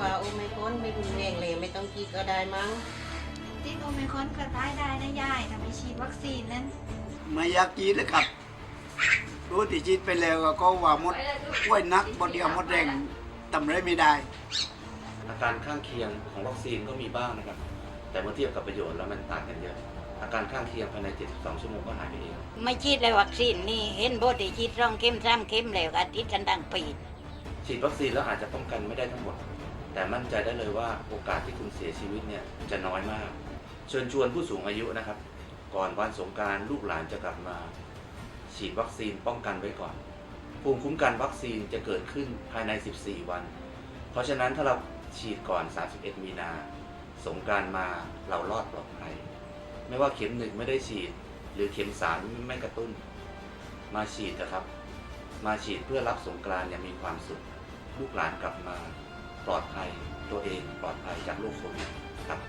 ว่าโอไมครอนไม่รุนแรงเลยไม่ต้องกีดก็ได้มั้งติดโอไมครอนก็ตายได้นะยายถ้าไม่ฉีดวัคซีนนั้นไม่อยากจีดนะครับ รู้ที่จีดไปแล้วก็ว่าหมดป่วยหนักบดเดียวหมดแรงทำอะไรไม่ได้ อาการข้างเคียงของวัคซีนก็มีบ้างนะครับ แต่เมื่อเทียบกับประโยชน์แล้วมันต่างกันเยอะ อาการข้างเคียงภายใน 72 ชั่วโมงก็หายไปเอง ไม่ฉีดเลยวัคซีนนี่เห็นโบดีฉีดร่องเข้มซ้ำเข้มแล้วอาทิตย์กันดังปีดฉีดวัคซีนแล้วอาจจะป้องกันไม่ได้ทั้งหมด แต่มั่นใจได้เลยว่าโอกาสที่คุณเสียชีวิตเนี่ยจะน้อยมาก เชิญชวนผู้สูงอายุนะครับ ก่อนวันสงการลูกหลานจะกลับมา ฉีดวัคซีนป้องกันไว้ก่อน ภูมิคุ้มกันวัคซีนจะเกิดขึ้นภายใน 14 วัน เพราะฉะนั้นถ้าเราฉีดก่อน 31 มีนา สงการมาเรารอดปลอดภัย ไม่ว่าเข็มหนึ่งไม่ได้ฉีด หรือเข็มสามไม่กระตุ้น มาฉีดนะครับ มาฉีดเพื่อรับสงกรานต์อย่างมีความสุข ลูกหลานกลับมา ปลอดภัยตัวเองปลอดภัยจากโรคโควิดครับ